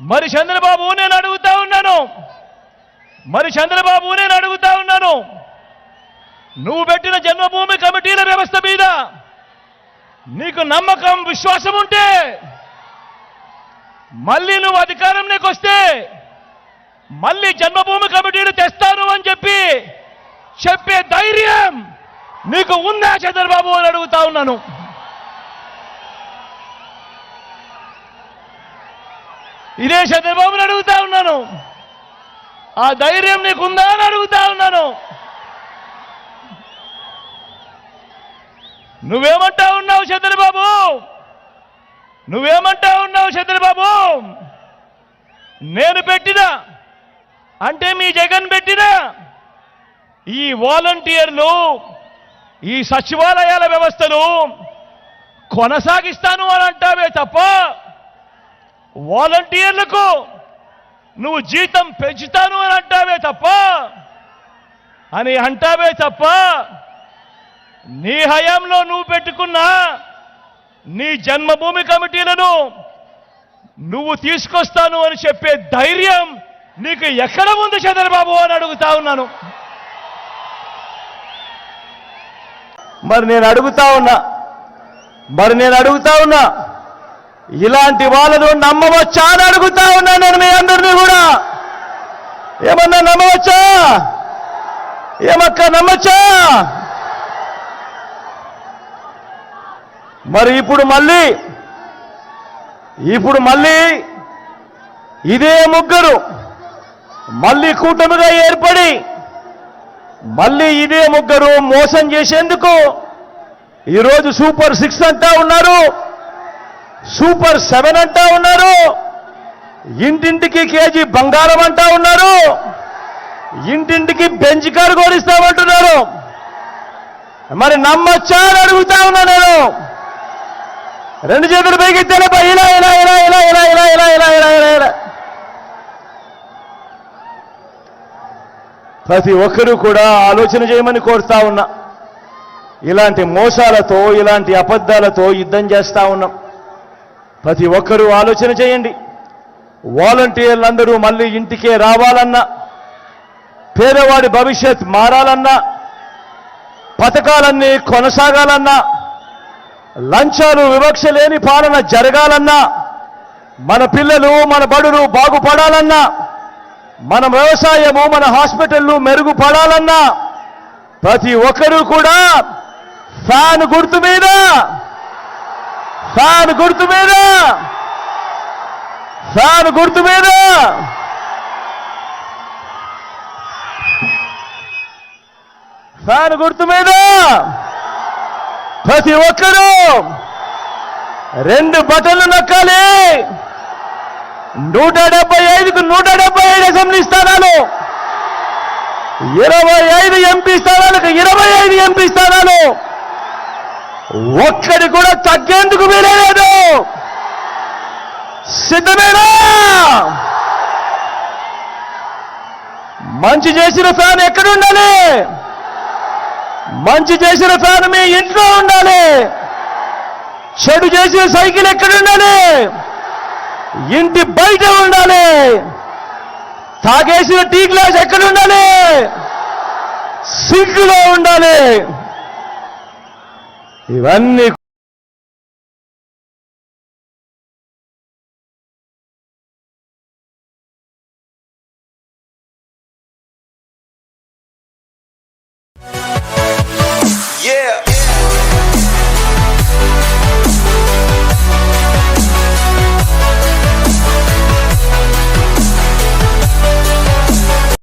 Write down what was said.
మరి చంద్రబాబు నేను అడుగుతా ఉన్నాను. మరి చంద్రబాబు నేను అడుగుతా ఉన్నాను. నువ్వు పెట్టిన జన్మభూమి కమిటీల వ్యవస్థ మీద నీకు నమ్మకం విశ్వాసం ఉంటే మళ్ళీ నువ్వు అధికారంలోకి వస్తే మళ్ళీ జన్మభూమి కమిటీలు తెస్తాను అని చెప్పి చెప్పే ధైర్యం నీకు ఉందా చంద్రబాబు అని అడుగుతా ఉన్నాను. ఇదే చంద్రబాబుని అడుగుతా ఉన్నాను. ఆ ధైర్యం నీకుందా అని అడుగుతా ఉన్నాను. నువ్వేమంటా ఉన్నావు చంద్రబాబు? నువ్వేమంటా ఉన్నావు చంద్రబాబు? నేను పెట్టిన అంటే మీ జగన్ పెట్టిన ఈ వాలంటీర్లు ఈ సచివాలయాల వ్యవస్థను కొనసాగిస్తాను అని అంటావే తప్ప వాలంటీర్లకు నువ్వు జీతం పెంచుతాను అని అంటావే తప్ప అని అంటావే తప్ప నీ హయాంలో నువ్వు పెట్టుకున్న నీ జన్మభూమి కమిటీలను నువ్వు తీసుకొస్తాను అని చెప్పే ధైర్యం నీకు ఎక్కడ ఉంది చంద్రబాబు అని అడుగుతా ఉన్నాను. మరి నేను అడుగుతా ఉన్నా మరి నేను అడుగుతా ఉన్నా ఇలాంటి వాళ్ళను నమ్మవచ్చా అని అడుగుతా ఉన్నాను నేను మీ అందరినీ కూడా. ఏమన్నా నమ్మవచ్చా? ఏమక్క నమ్మచ్చా? మరి ఇప్పుడు మళ్ళీ ఇప్పుడు మళ్ళీ ఇదే ముగ్గురు మళ్ళీ కూటమిగా ఏర్పడి మళ్ళీ ఇదే ముగ్గురు మోసం చేసేందుకు ఈరోజు సూపర్ సిక్స్ అంటా ఉన్నారు. సూపర్ సెవెన్ అంటా ఉన్నారు ఇంటింటికి కేజీ బంగారం అంటా ఉన్నారు ఇంటింటికి బెంచ్ కారు కొనిస్తామంటున్నారు మరి నమ్మొచ్చా అని అడుగుతా ఉన్నా నేను రెండు చేతులు తెలపై ఇలా ఇలా ఇలా ఇలా ఇలా ఇలా ఇలా ఇలా ఇలా ఇలా ఇలా ప్రతి ఒక్కరూ కూడా ఆలోచన చేయమని కోరుతా ఉన్నా ఇలాంటి మోసాలతో ఇలాంటి అబద్ధాలతో యుద్ధం చేస్తా ఉన్నాం ప్రతి ఒక్కరూ ఆలోచన చేయండి. వాలంటీర్లందరూ మళ్ళీ ఇంటికే రావాలన్నా పేదవాడి భవిష్యత్ మారాలన్నా పథకాలన్నీ కొనసాగాలన్నా లంచాలు వివక్ష లేని పాలన జరగాలన్నా మన పిల్లలు మన బడులు బాగుపడాలన్నా మన వ్యవసాయము మన హాస్పిటళ్ళు మెరుగుపడాలన్నా ప్రతి ఒక్కరూ కూడా ఫ్యాన్ గుర్తు మీద ఫ్యాన్ గుర్తు మీద. ఫ్యాన్ గుర్తు మీద. ఫ్యాన్ గుర్తు మీద. ప్రతి ఒక్కరూ రెండు బటన్లు నొక్కాలి. నూట డెబ్బై ఐదుకు నూట డెబ్బై ఐదు అసెంబ్లీ స్థానాలు. ఇరవై ఐదు ఎంపీ స్థానాలకు ఇరవై ఐదు ఎంపీ స్థానాలు. ఒక్కడి కూడా తగ్గేందుకు వీలలేదు. సిద్ధమేనా? మంచి చేసిన ఫ్యాన్ ఎక్కడ ఉండాలి మంచి చేసిన ఫ్యాన్ మీ ఇంట్లో ఉండాలి. చెడు చేసిన సైకిల్ ఎక్కడ ఉండాలి ఇంటి బయట ఉండాలి. తాగేసిన టీ గ్లాస్ ఎక్కడ ఉండాలి సింక్లో ఉండాలి. ఇవన్నీ